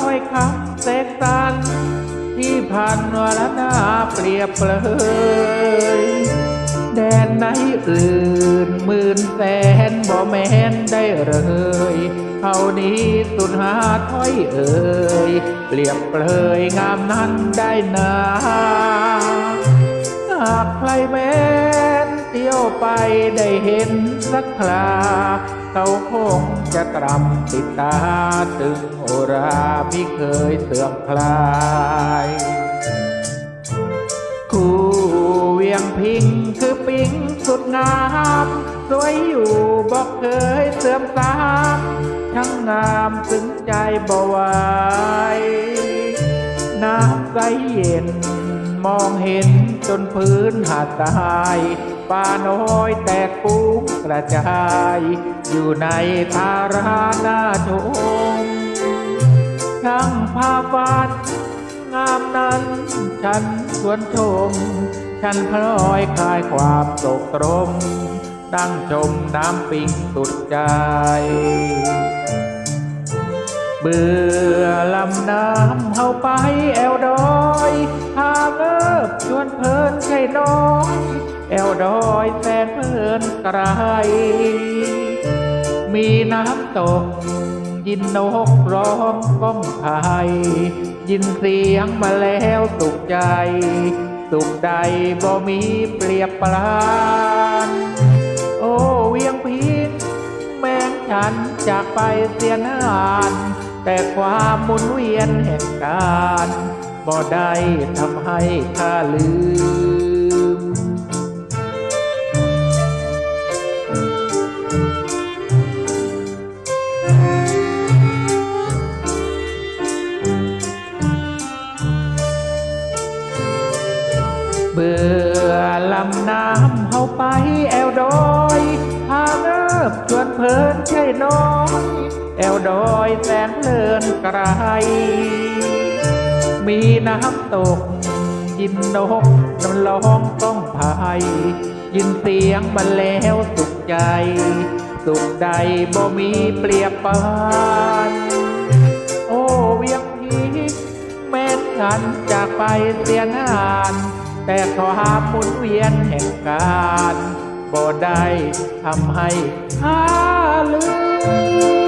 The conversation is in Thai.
ถ้อยคำเสกสรรที่ผ่านวลนาเปรียบเปรยแดนไหนอื่นหมื่นแสนบ่แม้นได้เลยเท่านี้สุดหาถ้อยเอ่ยเปรียบเปรยงามนั้นได้นาหากใครแม้น เที่ยวไปได้เห็นสักครา เขาคงจะตรำติดตา ตึงโอราไมิเคยเสื่อมคลาย คู่เวียงพิงคือปิงสุดงามสวยอยู่บอกเคยเสื่อมสามช่างงามถึงใจบ่ไว น้ำใสเย็น มองเห็นจนพื้นหาดทรายป่าน้อยแตกปุ้งกระจาย อยู่ในทาราหน้าชมช่างภาพวาดงามนั้น ฉันสวนชม ฉันพลอยคลายความโศกตรมดังชมน้ำปิงสุดใจ เบื่อลำน้ำเฮาไปแอวดอยพาเงิบชวนเพลินใช่น้อยแอวดอยแสนเพลินไกลมีน้ำตก ยินนกร้องก้องไทยยินเสียงมาแล้วสุขใจ สุขใดบ่มีเปรียบปรานโอ้เวียงพินแมงฉันจากไปเสียนาน แต่ความหมุนเวียนแห่งการบ่ได้ทำให้ข้าลืม เบื่อลำน้ำเฮาไปแอวดอย บชวนเพลินใช่น้อย แอวดอยแสนเพลินไกล มีน้ำตก ยินนกน้ำร้องก้องพายยินเสียงมันแล้วสุขใจ สุขใดบ่มีเปรียบปานโอ้เวียงพีแม้นฉันจากไปเสียนาน แต่ความหมุนเวียนแห่งการ บ่ได้ทำให้หาลืม